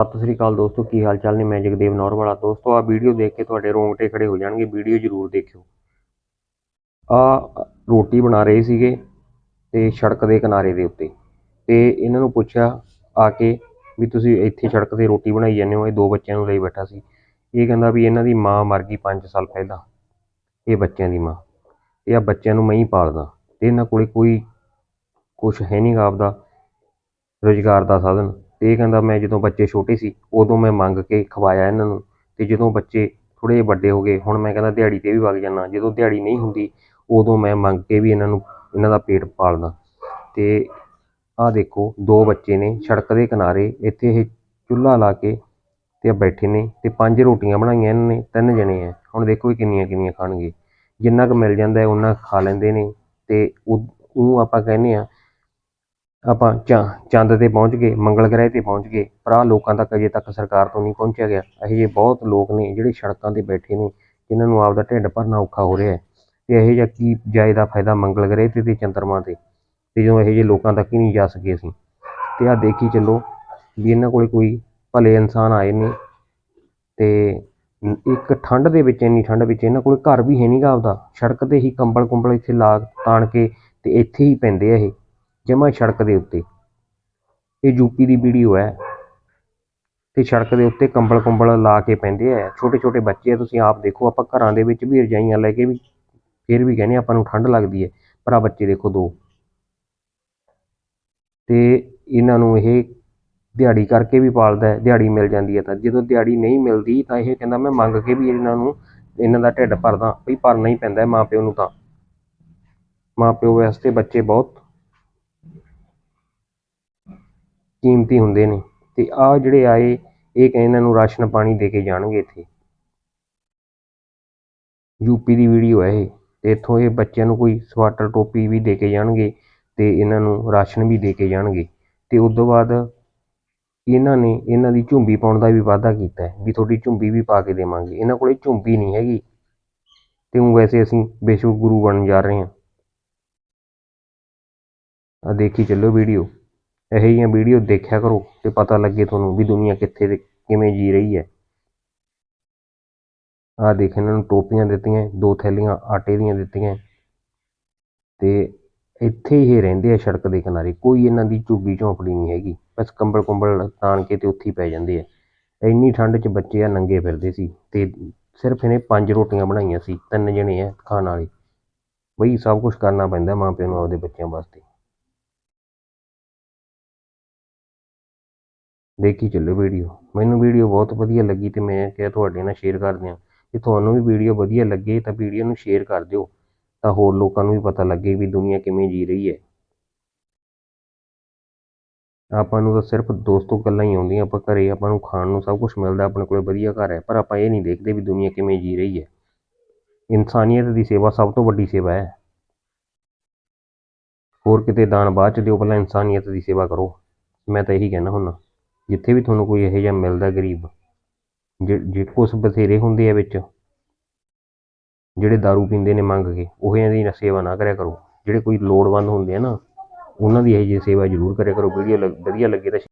ਸਤਿ ਸ੍ਰੀ ਅਕਾਲ ਦੋਸਤੋ, ਕੀ ਹਾਲ ਚਾਲ ਨੇ? ਮੈਂ ਜਗਦੇਵ ਨੌਰਵਾਲਾ ਦੋਸਤੋ ਆ ਵੀਡੀਓ ਦੇਖ ਕੇ ਤੁਹਾਡੇ ਰੋਂਗਟੇ ਖੜੇ ਹੋ ਜਾਣਗੇ। ਵੀਡੀਓ ਜ਼ਰੂਰ ਦੇਖਿਓ। ਆ ਰੋਟੀ ਬਣਾ ਰਹੇ ਸੀਗੇ ਤੇ ਸੜਕ ਦੇ ਕਿਨਾਰੇ ਦੇ ਉੱਤੇ। ਤੇ ਇਹਨਾਂ ਨੂੰ ਪੁੱਛਿਆ ਆ ਕੇ ਵੀ ਤੁਸੀਂ ਇੱਥੇ ਸੜਕ ਤੇ ਰੋਟੀ ਬਣਾਈ ਜਾਂਦੇ ਹੋ? ਇਹ ਦੋ ਬੱਚਿਆਂ ਨੂੰ ਲਈ ਬੈਠਾ ਸੀ। ਇਹ ਕਹਿੰਦਾ ਵੀ ਇਹਨਾਂ ਦੀ ਮਾਂ ਮਰ ਗਈ 5 ਸਾਲ ਪਹਿਲਾਂ। ਇਹ ਬੱਚਿਆਂ ਦੀ ਮਾਂ। ਇਹ ਆ ਬੱਚਿਆਂ ਨੂੰ ਮੈਂ ਹੀ ਪਾਲਦਾ। ਤੇ ਇਹਨਾਂ ਕੋਲੇ ਕੋਈ ਕੁਛ ਹੈ ਨਹੀਂ ਆਪਦਾ ਰੁਜ਼ਗਾਰ ਦਾ ਸਾਧਨ। ਤੇ ਇਹ ਕਹਿੰਦਾ ਮੈਂ ਜਦੋਂ ਬੱਚੇ ਛੋਟੇ ਸੀ, ਉਦੋਂ ਮੈਂ ਮੰਗ ਕੇ ਖਵਾਇਆ ਇਹਨਾਂ ਨੂੰ ਤੇ ਜਦੋਂ ਬੱਚੇ ਥੋੜੇ ਜਿਹੇ ਵੱਡੇ ਹੋ ਗਏ, ਹੁਣ ਮੈਂ ਕਹਿੰਦਾ ਦਿਹਾੜੀ ਤੇ ਵੀ ਵਗ ਜਾਣਾ ਜਦੋਂ ਦਿਹਾੜੀ ਨਹੀਂ ਹੁੰਦੀ ਉਦੋਂ ਮੈਂ ਮੰਗ ਕੇ ਵੀ ਇਹਨਾਂ ਨੂੰ, ਇਹਨਾਂ ਦਾ ਪੇਟ ਪਾਲਦਾ। ਤੇ ਆਹ ਦੇਖੋ, ਦੋ ਬੱਚੇ ਨੇ ਸੜਕ ਦੇ ਕਿਨਾਰੇ, ਇੱਥੇ ਇਹ ਚੁੱਲ੍ਹਾ ਲਾ ਕੇ ਤੇ ਬੈਠੇ ਨੇ ਤੇ ਪੰਜ ਰੋਟੀਆਂ ਬਣਾਈਆਂ ਇਹਨਾਂ ਨੇ, ਤਿੰਨ ਜਣੇ ਆ। ਹੁਣ ਦੇਖੋ ਇਹ ਕਿੰਨੀਆਂ ਕਿੰਨੀਆਂ ਖਾਣਗੇ। ਜਿੰਨਾ ਕੁ ਮਿਲ ਜਾਂਦਾ ਹੈ ਉਹਨਾਂ ਖਾ ਲੈਂਦੇ ਨੇ ਤੇ ਉਹ ਉਹ ਆਪਾਂ ਕਹਿੰਦੇ ਆ ਆਪਾਂ ਚੰਦ ਤੇ ਪਹੁੰਚ ਗਏ, ਮੰਗਲ ਗ੍ਰਹਿ ਤੇ ਪਹੁੰਚ ਗਏ, ਪਰ ਆਹ ਲੋਕਾਂ ਤੱਕ ਅਜੇ ਤੱਕ ਸਰਕਾਰ ਤੋਂ ਨਹੀਂ ਪਹੁੰਚਿਆ ਗਿਆ। ਇਹੋ ਜਿਹੇ ਬਹੁਤ ਲੋਕ ਨੇ ਜਿਹੜੇ ਸੜਕਾਂ ਤੇ ਬੈਠੇ ਨੇ, ਜਿਨ੍ਹਾਂ ਨੂੰ ਆਪਦਾ ਢਿੱਡ ਭਰਨਾ ਔਖਾ ਹੋ ਰਿਹਾ ਹੈ। ਤੇ ਇਹੋ ਜਿਹਾ ਕੀ ਜਾਏ ਦਾ ਫਾਇਦਾ ਮੰਗਲ ਗ੍ਰਹਿ ਤੇ ਤੇ ਚੰਦਰਮਾ ਤੇ? ਤੇ ਜਦੋਂ ਇਹੋ ਜਿਹੇ ਲੋਕਾਂ ਤੱਕ ਹੀ ਨਹੀਂ ਜਾ ਸਕੇ ਅਸੀਂ, ਤੇ ਆਹ ਦੇਖੀ ਚੱਲੋ ਵੀ ਇਹਨਾਂ ਕੋਲੇ ਕੋਈ ਭਲੇ ਇਨਸਾਨ ਆਏ ਨੇ, ਤੇ ਇੱਕ ਠੰਡ ਦੇ ਵਿੱਚ, ਇੰਨੀ ਠੰਡ ਵਿੱਚ ਇਹਨਾਂ ਕੋਲੇ ਘਰ ਵੀ ਹੈ ਨਹੀਂਗਾ ਆਪਦਾ। ਸੜਕ ਤੇ ਹੀ ਕੰਬਲ ਕੁੰਬਲ ਇੱਥੇ ਲਾ, ਤਾਣ ਕੇ ਤੇ ਇੱਥੇ ਹੀ ਪੈਂਦੇ ਆ ਇਹ। ਜਮਾ ਸੜਕ ਦੇ ਉੱਤੇ। ਇਹ ਯੂਪੀ ਦੀ ਵੀਡੀਓ ਹੈ ਤੇ ਸੜਕ ਦੇ ਉੱਤੇ ਕੰਬਲ ਕੁੰਬਲ ਲਾ ਕੇ ਪੈਂਦੇ ਆ। ਛੋਟੇ ਛੋਟੇ ਬੱਚੇ ਆ, ਤੁਸੀਂ ਆਪ ਦੇਖੋ, ਆਪਾਂ ਘਰਾਂ ਦੇ ਵਿੱਚ ਵੀ ਰਜਾਈਆਂ ਲੈ ਕੇ ਵੀ ਫਿਰ ਵੀ ਕਹਿੰਦੇ ਆਪਾਂ ਨੂੰ ਠੰਡ ਲੱਗਦੀ ਹੈ। ਪਰ ਆ ਬੱਚੇ ਦੇਖੋ ਦੋ। ਤੇ ਇਹਨਾਂ ਨੂੰ ਇਹ ਦਿਹਾੜੀ ਕਰਕੇ ਵੀ ਪਾਲਦਾ ਦਿਹਾੜੀ ਮਿਲ ਜਾਂਦੀ ਹੈ ਤਾਂ। ਜਦੋਂ ਦਿਹਾੜੀ ਨਹੀਂ ਮਿਲਦੀ ਤਾਂ ਇਹ ਕਹਿੰਦਾ, ਮੈਂ ਮੰਗ ਕੇ ਵੀ ਇਹਨਾਂ ਨੂੰ, ਇਹਨਾਂ ਦਾ ਢਿੱਡ ਭਰਦਾ ਵੀ ਭਰਨਾ ਹੀ ਪੈਂਦਾ ਮਾਂ ਪਿਓ ਨੂੰ ਤਾਂ। ਮਾਂ ਪਿਓ ਵਾਸਤੇ ਬੱਚੇ ਬਹੁਤ ਕੀਮਤੀ ਹੁੰਦੇ ਨੇ। ਤੇ ਆ ਜਿਹੜੇ ਆਏ, ਇਹ ਕਹਿੰਦੇ ਇਹਨਾਂ ਨੂੰ ਰਾਸ਼ਨ ਪਾਣੀ ਦੇ ਕੇ ਜਾਣਗੇ ਇੱਥੇ। ਯੂਪੀ ਦੀ ਵੀਡੀਓ ਹੈ ਇਹ। ਤੇ ਇੱਥੋਂ ਇਹ ਬੱਚਿਆਂ ਨੂੰ ਕੋਈ ਸਵਾਟਰ ਟੋਪੀ ਵੀ ਦੇ ਕੇ ਜਾਣਗੇ ਤੇ ਇਹਨਾਂ ਨੂੰ ਰਾਸ਼ਨ ਵੀ ਦੇ ਕੇ ਜਾਣਗੇ। ਤੇ ਉਸ ਤੋਂ ਬਾਅਦ ਇਹਨਾਂ ਨੇ ਇਹਨਾਂ ਦੀ ਝੁੰਬੀ ਪਾਉਣ ਦਾ ਵੀ ਵਾਅਦਾ ਕੀਤਾ ਹੈ ਵੀ ਤੁਹਾਡੀ ਝੁੰਬੀ ਵੀ ਪਾ ਕੇ ਦੇਵਾਂਗੇ। ਇਹਨਾਂ ਕੋਲੇ ਝੁੰਬੀ ਨਹੀਂ ਹੈਗੀ। ਤੇ ਉਹ ਵੈਸੇ ਅਸੀਂ ਬੇਸ਼ੱਕ ਗੁਰੂ ਬਣਨ ਜਾ ਰਹੇ ਹਾਂ। ਆ ਦੇਖੀ ਚੱਲੋ ਵੀਡੀਓ ਇਹੋ ਜਿਹੀਆਂ ਵੀਡੀਓ ਦੇਖਿਆ ਕਰੋ ਤੇ ਪਤਾ ਲੱਗੇ ਤੁਹਾਨੂੰ ਵੀ ਦੁਨੀਆ ਕਿੱਥੇ ਦੇ ਕਿਵੇਂ ਜੀ ਰਹੀ ਹੈ। ਆਹ ਦੇਖ ਇਹਨਾਂ ਨੂੰ ਟੋਪੀਆਂ ਦਿੱਤੀਆਂ, ਦੋ ਥੈਲੀਆਂ ਆਟੇ ਦੀਆਂ ਦਿੱਤੀਆਂ। ਤੇ ਇੱਥੇ ਹੀ ਇਹ ਰਹਿੰਦੇ ਆ ਸੜਕ ਦੇ ਕਿਨਾਰੇ, ਕੋਈ ਇਹਨਾਂ ਦੀ ਝੁੱਗੀ ਝੌਂਪੜੀ ਨਹੀਂ ਹੈਗੀ। ਬਸ ਕੰਬਲ ਕੁੰਬਲ ਤਾਣ ਕੇ ਤੇ ਉੱਥੇ ਹੀ ਪੈ ਜਾਂਦੇ ਆ। ਇੰਨੀ ਠੰਡ 'ਚ ਬੱਚੇ ਆ, ਨੰਗੇ ਫਿਰਦੇ ਸੀ ਤੇ ਸਿਰਫ ਇਹਨੇ ਪੰਜ ਰੋਟੀਆਂ ਬਣਾਈਆਂ ਸੀ, ਤਿੰਨ ਜਣੇ ਆ ਖਾਣ ਵਾਲੇ। ਬਈ ਸਭ ਕੁਝ ਕਰਨਾ ਪੈਂਦਾ ਮਾਂ ਪਿਓ ਨੂੰ ਆਪਦੇ ਬੱਚਿਆਂ ਵਾਸਤੇ। ਦੇਖੀ ਚੱਲੋ ਵੀਡੀਓ। ਮੈਨੂੰ ਵੀਡੀਓ ਬਹੁਤ ਵਧੀਆ ਲੱਗੀ ਤੇ ਮੈਂ ਕਿਹਾ ਤੁਹਾਡੇ ਨਾਲ ਸ਼ੇਅਰ ਕਰ ਦਿਆਂ। ਜੇ ਤੁਹਾਨੂੰ ਵੀ ਵੀਡੀਓ ਵਧੀਆ ਲੱਗੇ ਤਾਂ ਵੀਡੀਓ ਨੂੰ ਸ਼ੇਅਰ ਕਰ ਦਿਓ, ਤਾਂ ਹੋਰ ਲੋਕਾਂ ਨੂੰ ਵੀ ਪਤਾ ਲੱਗੇ ਵੀ ਦੁਨੀਆ ਕਿਵੇਂ ਜੀ ਰਹੀ ਹੈ। ਆਪਾਂ ਨੂੰ ਤਾਂ ਸਿਰਫ ਦੋਸਤੋ ਗੱਲਾਂ ਹੀ ਆਉਂਦੀਆਂ, ਆਪਾਂ ਘਰੇ ਆਪਾਂ ਨੂੰ ਖਾਣ ਨੂੰ ਸਭ ਕੁਝ ਮਿਲਦਾ, ਆਪਣੇ ਕੋਲੇ ਵਧੀਆ ਘਰ ਹੈ, ਪਰ ਆਪਾਂ ਇਹ ਨਹੀਂ ਦੇਖਦੇ ਵੀ ਦੁਨੀਆ ਕਿਵੇਂ ਜੀ ਰਹੀ ਹੈ। ਇਨਸਾਨੀਅਤ ਦੀ ਸੇਵਾ ਸਭ ਤੋਂ ਵੱਡੀ ਸੇਵਾ ਹੈ। ਹੋਰ ਕਿਤੇ ਦਾਨ ਬਾਅਦ ਚ ਦਿਓ, ਪਹਿਲਾਂ ਇਨਸਾਨੀਅਤ ਦੀ ਸੇਵਾ ਕਰੋ। ਮੈਂ ਤਾਂ ਇਹੀ ਕਹਿਣਾ ਹੁੰਦਾ। ਜਿੱਥੇ ਵੀ ਤੁਹਾਨੂੰ ਕੋਈ ਇਹੋ ਜਿਹਾ ਮਿਲਦਾ ਗਰੀਬ, ਜੇ ਜੇ ਕੁਛ ਬਥੇਰੇ ਹੁੰਦੇ ਆ ਵਿੱਚ, ਜਿਹੜੇ दारू ਪੀਂਦੇ ਨੇ ਮੰਗ ਕੇ, ਉਹ ਇਹਨਾਂ ਦੀ ਸੇਵਾ ਨਾ ਕਰਿਆ ਕਰੋ। ਜਿਹੜੇ ਕੋਈ ਲੋੜਵੰਦ ਹੁੰਦੇ ਆ ਨਾ, ਉਹਨਾਂ ਦੀ ਇਹ ਜਿਹੀ ਸੇਵਾ ਜ਼ਰੂਰ ਕਰਿਆ ਕਰੋ ਵੀਡੀਓ ਵਧੀਆ ਲੱਗੇ ਤਾਂ